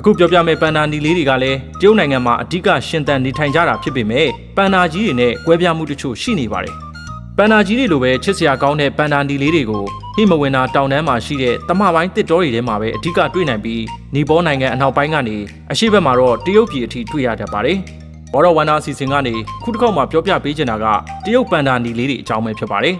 အခုပြောပြမယ့်ပန်နာနီလေးတွေကလည်းတရုတ်နိုင်ငံမှာအဓိကရှင်သန်နေထိုင်ကြတာဖြစ်ပေမဲ့ပန်နာကြီးတွေနဲ့ကွဲပြားမှုတချို့ရှိနေပါတယ်ပန်နာကြီးတွေလိုပဲချစ်စရာကောင်းတဲ့ပန်နာနီလေးတွေကိုဟိမဝင်နာတောင်တန်းမှာရှိတဲ့တမပိုင်းတစ်တောတွေထဲမှာပဲအဓိကတွေ့နိုင်ပြီးနီပေါနိုင်ငံအနောက်ပိုင်းကနေအရှေ့ဘက်မှာတော့တရုတ်ပြည်အထိတွေ့ရတတ်ပါတယ်ဘော်ရဝန္နာအစီအစဉ်ကနေခုတစ်ခေါက်မှာပြောပြပေးချင်တာကတရုတ်ပန်နာနီလေးတွေအကြောင်းပဲဖြစ်ပါတယ်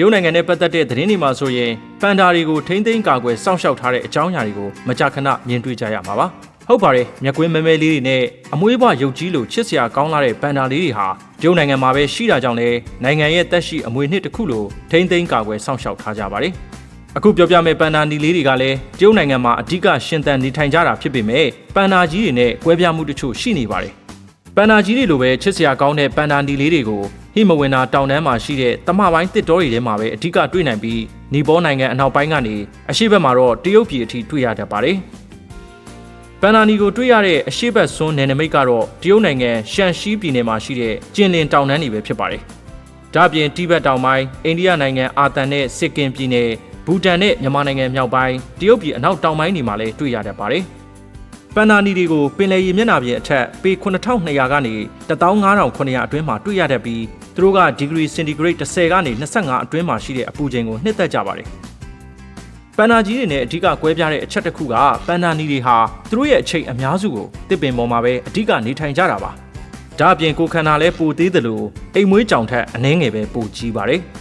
ရုတ်နိုင်ငံနဲ့ပတ်သက်တဲ့သတင်းတွေမှာဆိုရင်ပန်ဒါတွေကိုထိမ့်သိမ်းကာကွယ်စောင့်ရှောက်ထားတဲ့အကြောင်းအရာတွေကိုမကြာခဏမြင်တွေ့ကြရမှာပါဟုတ်ပါတယ်မြက်ကွင်းမဲမဲလေးတွေနဲ့အမွေးဘရုပ်ကြီးလိုချစ်စရာကောင်းလာတဲ့ပန်ဒါလေးတွေဟာတရုတ်နိုင်ငံမှာပဲရှိတာကြောင့်လေနိုင်ငံရဲ့တက်ရှိအမွေနှစ်တစ်ခုလိုထိမ့်သိမ်းကာကွယ်စောင့်ရှောက်ထားကြပါတယ်အခုပြောပြမယ့်ပန်ဒါနီလေးတွေကလည်းတရုတ်နိုင်ငံမှာအဓိကရှင်သန်နေထိုင်ကြတာဖြစ်ပေမဲ့ပန်ဒါကြီးတွေနဲ့ကွဲပြားမှုတချို့ရှိနေပါတယ် ပန်နာကြီးတွေလိုပဲချစ်စရာကောင်းတဲ့ပန်နာနီလေးတွေကိုဟိမဝင်နာတောင်တန်းမှာရှိတဲ့တမပိုင်းတစ်တောတွေထဲမှာပဲအဓိကတွေ့နိုင်ပြီးနီပေါနိုင်ငံအနောက်ပိုင်းကနေအရှေ့ဘက်မှာတော့တရုတ်ပြည်အထိတွေ့ရတတ်ပါတယ်။ပန်နာနီကိုတွေ့ရတဲ့အရှေ့ဘက်စွန်းနယ်နိမိတ်ကတော့တရုတ်နိုင်ငံရှန်ရှီပြည်နယ်မှာရှိတဲ့ကျင်လင်တောင်တန်းတွေပဲဖြစ်ပါတယ်။ဒါ့အပြင်တိဘက်တောင်ပိုင်းအိန္ဒိယနိုင်ငံအာသန်နဲ့စစ်ကင်ပြည်နယ်ဘူတန်နဲ့မြန်မာနိုင်ငံမြောက်ပိုင်းတရုတ်ပြည်အနောက်တောင်ပိုင်းတွေမှာလည်းတွေ့ရတတ်ပါတယ်။ ပန်နာနီတွေကိုပင်လယ်ရေမျက်နှာပြင်အထက်ပေ9200ကနေ15900အတွင်းမှာတွေ့ရတတ်ပြီးသူတို့ကဒီဂရီစင်တီဂရိတ်10ကနေ25အတွင်းမှာရှိတဲ့အပူချိန်ကိုနှစ်သက်ကြပါတယ်။ပန်နာကြီးတွေနဲ့အဓိကကွဲပြားတဲ့အချက်တစ်ခုကပန်နာနီတွေဟာသူတို့ရဲ့အချိန်အများစုကိုတစ်ပင်ပေါ်မှာပဲအဓိကနေထိုင်ကြတာပါ။ဒါအပြင်ကိုယ်ခန္ဓာလည်းပိုသေးတယ်လို့အိမ်မွေးကြောင်ထက်အနှဲငယ်ပဲပိုကြီးပါတယ်။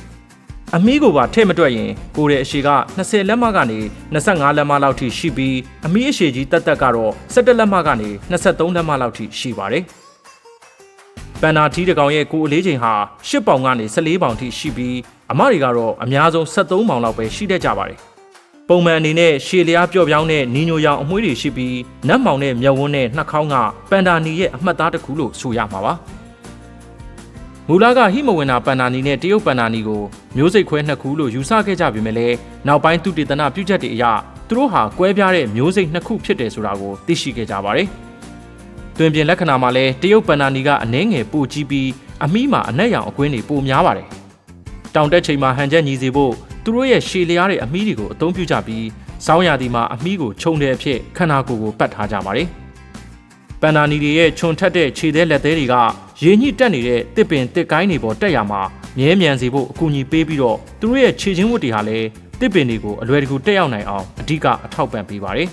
အမီးကိုပါထည့်မတွက်ရင်ကိုယ်ရဲ့အရှိက20လက်မကနေ25လက်မလောက်ထိရှိပြီးအမီးအရှိကြီးတက်တက်ကတော့17လက်မကနေ23လက်မလောက်ထိရှိပါတယ်။ပန်နာတီတကောင်ရဲ့ကိုယ်အလေးချိန်ဟာ10ပေါင်ကနေ14ပေါင်ထိရှိပြီးအမတွေကတော့အများဆုံး73ပေါင်လောက်ပဲရှိတတ်ကြပါတယ်။ပုံမှန်အနေနဲ့ရှည်လျားပျော့ပြောင်းတဲ့နီညိုရောင်အမွှေးတွေရှိပြီးနတ်မောင်နဲ့မျက်ဝန်းနဲ့နှာခေါင်းကပန်ဒါနီရဲ့အမှတ်သားတစ်ခုလို့ဆိုရမှာပါ။ မူလကဟိမဝန္နာပန်နာနီနဲ့တရုတ်ပန်နာနီကိုမျိုးစိတ်ခွဲနှစ်ခုလို့ယူဆခဲ့ကြပေမဲ့လည်းနောက်ပိုင်းသူတေသနပြုချက်တွေအရသူတို့ဟာကွဲပြားတဲ့မျိုးစိတ်နှစ်ခုဖြစ်တယ်ဆိုတာကိုသိရှိခဲ့ကြပါတယ်။တွင်ပြင်လက္ခဏာမှာလည်းတရုတ်ပန်နာနီကအနှဲငယ်ပိုကြီးပြီးအမိမှာအနက်ရောင်အကွင်းတွေပိုများပါတယ်။တောင်တက်ချိန်မှာဟန်ချက်ညီစေဖို့သူတို့ရဲ့ရှည်လျားတဲ့အမီးတွေကိုအသုံးပြုကြပြီးစောင်းရာသီမှာအမီးကိုခြုံတဲ့အဖြစ်ခန္ဓာကိုယ်ကိုပတ်ထားကြပါတယ်။ပန်နာနီတွေရဲ့ခြုံထက်တဲ့ခြေသေးလက်သေးတွေက ရေညှိတက်နေတဲ့တစ်ပင်တစ်ကိုင်းတွေပေါ်တက်ရမှာမြဲမြံစေဖို့အကူအညီပေးပြီးတော့သူတို့ရဲ့ခြေချင်းဝတ်တွေဟာလည်းတစ်ပင်တွေကိုအလွယ်တကူတက်ရောက်နိုင်အောင်အဓိကအထောက်ပံ့ပေးပါတယ်။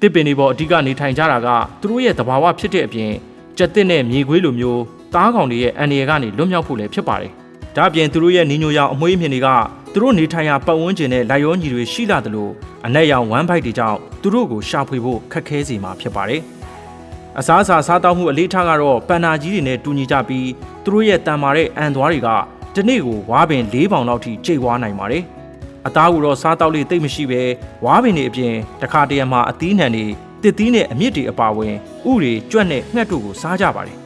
တစ်ပင်တွေပေါ်အဓိကနေထိုင်ကြတာကသူတို့ရဲ့သဘာဝဖြစ်တဲ့အပြင်ကြက်တစ်နဲ့မြေခွေးလိုမျိုးသားကောင်တွေရဲ့အန္တရာယ်ကနေလွတ်မြောက်ဖို့လည်းဖြစ်ပါတယ်။ဒါ့အပြင်သူတို့ရဲ့နီညိုရောင်အမွှေးမြင်တွေကသူတို့နေထိုင်ရာပတ်ဝန်းကျင်နဲ့လိုက်ရောညီတွေရှိလာသလိုအနက်ရောင်ဝမ်းဘိုက်တွေကြောင့်သူတို့ကိုရှာဖွေဖို့ခက်ခဲစေမှာဖြစ်ပါတယ်။ အစားအစာစားတောက်မှုအလေးထားကတော့ပန်နာကြီးတွေနဲ့တူညီကြပြီးသူတို့ရဲ့တန်မာတဲ့အန်သွားတွေကဒီနေ့ကိုဝါပင်၄ပေါင်လောက်ထိကျိတ်ဝါနိုင်ပါတယ်။အသားကတော့စားတောက်လေးတိတ်မရှိပဲဝါပင်တွေအပြင်တခါတရံမှာအသီးနှံတွေတစ်သီးနဲ့အမြစ်တွေအပါဝင်ဥတွေကြွက်နဲ့ငှက်တို့ကိုစားကြပါတယ်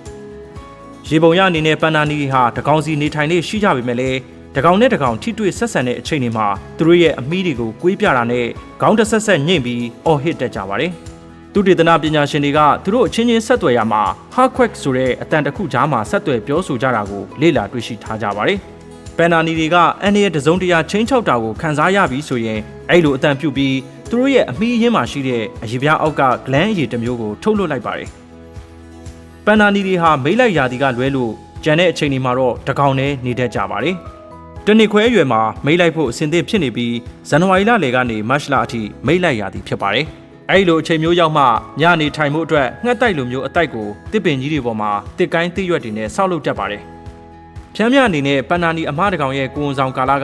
။ရေပုံရအနေနဲ့ပန်နာနီဟာတကောင်စီနေထိုင်နေရှိကြပေမဲ့လည်းတကောင်နဲ့တကောင်ထိတွေ့ဆက်ဆံတဲ့အချိန်တွေမှာသူတို့ရဲ့အမီးတွေကိုကွေးပြတာနဲ့ခေါင်းတစ်ဆက်ဆက်ညှိမ့်ပြီးအော်ဟစ်တက်ကြပါတယ်။ သူတေသနာပညာရှင်တွေကသူတို့အချင်းချင်းဆက်သွယ်ရမှာ Harquack ဆိုတဲ့အတန်တစ်ခုကြားမှာဆက်သွယ်ပြောဆိုကြတာကိုလေ့လာတွေ့ရှိထားကြပါတယ်။ပန်နာနီတွေကအန်ရဲ့တစုံတရာချင်းချောက်တာကိုခန်းစားရပြီဆိုရင်အဲ့လိုအတန်ပြုတ်ပြီးသူတို့ရဲ့အမီးရင်းမှာရှိတဲ့အရေပြားအောက်ကဂလန်းအရေတစ်မျိုးကိုထုတ်လွှတ်လိုက်ပါတယ်။ပန်နာနီတွေဟာမိတ်လိုက်ရာသီကလွဲလို့ကြံတဲ့အချိန်ဒီမှာတော့တကောင်နဲ့နေတတ်ကြပါတယ်။တနစ်ခွဲအရွယ်မှာမိတ်လိုက်ဖို့အဆင်သင့်ဖြစ်နေပြီးဇန်နဝါရီလလယ်ကနေမတ်လအထိမိတ်လိုက်ရာသီဖြစ်ပါတယ်။ အဲ့လိုအချိန်မျိုးရောက်မှညနေထိုင်မှုအတွက်ငှက်တိုက်လိုမျိုးအတိုက်ကိုတစ်ပင်ကြီးတွေပေါ်မှာတစ်ကိုင်းတစ်ရွက်တွေနဲ့ဆောက်လုပ်တတ်ပါတယ်။ဖြမ်းမြအနေနဲ့ပန်နာနီအမတကောင်ရဲ့ကိုဝန်ဆောင်ကာလက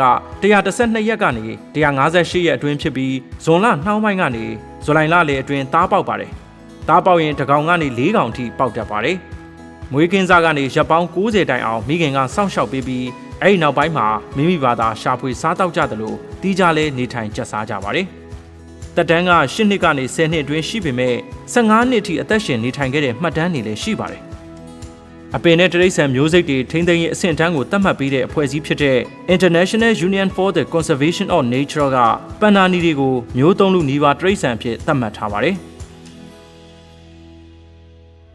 132ရက်ကနေ158ရက်အတွင်းဖြစ်ပြီးဇွန်လနှောင်းပိုင်းကနေဇူလိုင်လလယ်အတွင်းသားပေါက်ပါတယ်။သားပေါက်ရင်တကောင်ကနေ၄ကောင်ထိပေါက်တတ်ပါတယ်။မွေးကင်းစားကနေရက်ပေါင်း90တိုင်အောင်မိခင်ကစောင့်ရှောက်ပေးပြီးအဲ့ဒီနောက်ပိုင်းမှာမိမိဘာသာရှာဖွေစားတောက်ကြသလိုတီးကြလဲနေထိုင်ကြစားကြပါတယ်။ တက်တန်းက8နှစ်ကနေ10နှစ်အတွင်းရှိပေမဲ့15နှစ်ထိအသက်ရှင်နေထိုင်ခဲ့တဲ့မှတ်တမ်းတွေလည်းရှိပါတယ်။အပင်နဲ့တရိတ်ဆန်မျိုးစိတ်တွေထိန်းသိမ်းရေးအဆင့်တန်းကိုသတ်မှတ်ပေးတဲ့အဖွဲ့အစည်းဖြစ်တဲ့ International Union for the Conservation of Nature ကပန်နာနီတွေကိုမျိုးသုံးလူနီးပါးတရိတ်ဆန်အဖြစ်သတ်မှတ်ထားပါတယ်။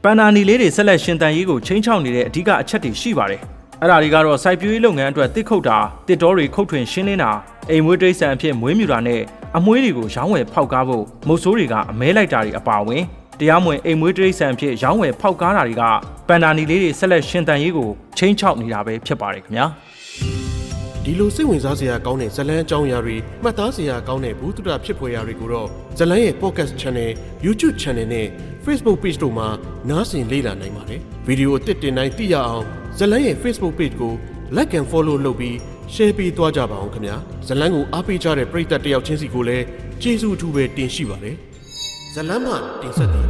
ပန်နာနီလေးတွေဆက်လက်ရှင်သန်ရေးကိုချိန်ချောက်နေတဲ့အဓိကအချက်တွေရှိပါတယ်။အဲ့ဒါတွေကတော့စိုက်ပျိုးရေးလုပ်ငန်းအတွက်တစ်ခုတ်တာတစ်တောတွေခုတ်ထွင်ရှင်းလင်းတာအိမ်မွေးတရိတ်ဆန်အဖြစ်မွေးမြူတာနဲ့ အမွေးတွေကိုရောင်းဝယ်ဖောက်ကားဖို့မုတ်ဆိုးတွေကအမဲလိုက်တာတွေအပါအဝင်တရားမဝင်အိမ်မွေးတရိတ်ဆန်အဖြစ်ရောင်းဝယ်ဖောက်ကားတာတွေကပန်နာနီလေးတွေဆက်လက်ရှင်သန်ရေးကိုချိန်ချောက်နေတာပဲဖြစ်ပါတယ်ခင်ဗျာ။ဒီလိုစိတ်ဝင်စားစရာကောင်းတဲ့ဇလန်းအကြောင်းအရာတွေမှတ်သားစရာကောင်းတဲ့ဘူးတုဒဖြစ်ဖွယ်ရာတွေကိုတော့ဇလန်းရဲ့ podcast channel YouTube channel နဲ့ Facebook page တို့မှာနားဆင်လေ့လာနိုင်ပါတယ်ဗီဒီယိုအသစ်တင်တိုင်းသိရအောင်ဇလန်းရဲ့ Facebook page ကို like and follow လုပ်ပြီး share ပေးသွားကြပါအောင်ခင်ဗျာဇလန်းကိုအားပေးကြတဲ့ပရိသတ်တယောက်ချင်းစီကိုလည်းကျေးဇူးအထူးပဲတင်ရှိပါတယ်ဇလန်းမှတင်ဆက်သည်